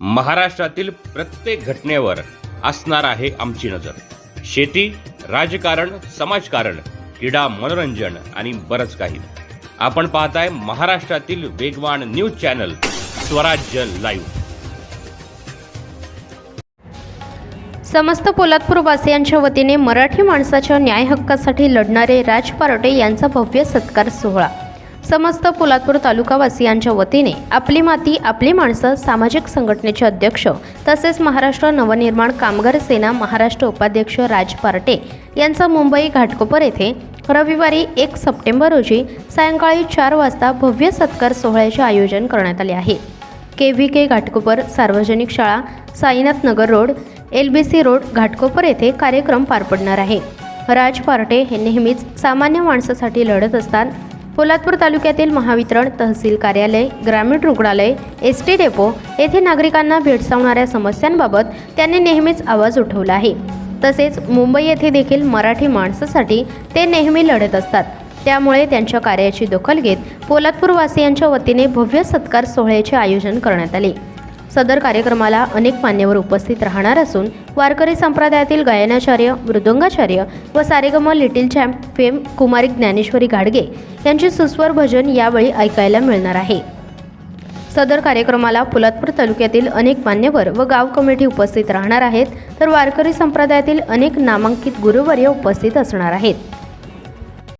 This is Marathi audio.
महाराष्ट्रातील प्रत्येक घटनेवर असणार आहे आमची नजर. शेती राजकारण समाजकारण क्रीडा मनोरंजन आणि बरंच काही. आपण पाहताय महाराष्ट्रातील वेगवान न्यूज चॅनल स्वराज्य लाईव्ह. समस्त पोलादपूरवासियांच्या वतीने मराठी माणसाच्या न्याय हक्कासाठी लढणारे राज पारोटे यांचा भव्य सत्कार सोहळा. समस्त पोलादपूर तालुकावासियांच्या वतीने आपली माती आपली माणसं सामाजिक संघटनेचे अध्यक्ष तसेच महाराष्ट्र नवनिर्माण कामगार सेना महाराष्ट्र उपाध्यक्ष राज पार्टे यांचा मुंबई घाटकोपर येथे रविवारी एक सप्टेंबर रोजी सायंकाळी चार वाजता भव्य सत्कार सोहळ्याचे आयोजन करण्यात आले आहे. के व्ही के घाटकोपर सार्वजनिक शाळा Sainath Nagar road L B C road Ghatkopar येथे कार्यक्रम पार पडणार आहे. राज पार्टे हे नेहमीच सामान्य माणसासाठी लढत असतात. पोलादपूर तालुक्यातील महावितरण तहसील कार्यालय ग्रामीण रुग्णालय एस टी डेपो येथे नागरिकांना भेडसावणाऱ्या समस्यांबाबत त्यांनी नेहमीच आवाज उठवला आहे. तसेच मुंबई येथे देखील मराठी माणसासाठी ते नेहमी लढत असतात. त्यामुळे त्यांच्या कार्याची दखल घेत पोलादपूरवासियांच्या वतीने भव्य सत्कार सोहळ्याचे आयोजन करण्यात आले. सदर कार्यक्रमाला अनेक मान्यवर उपस्थित राहणार असून वारकरी संप्रदायातील गायनाचार्य मृदंगाचार्य व सारेगम लिटिल चॅम्प फेम कुमारी ज्ञानेश्वरी घाडगे यांचे सुस्वर भजन यावेळी ऐकायला मिळणार आहे. सदर कार्यक्रमाला पोलादपूर तालुक्यातील अनेक मान्यवर व गाव कमिटी उपस्थित राहणार आहेत तर वारकरी संप्रदायातील अनेक नामांकित गुरुवर्य उपस्थित असणार आहेत.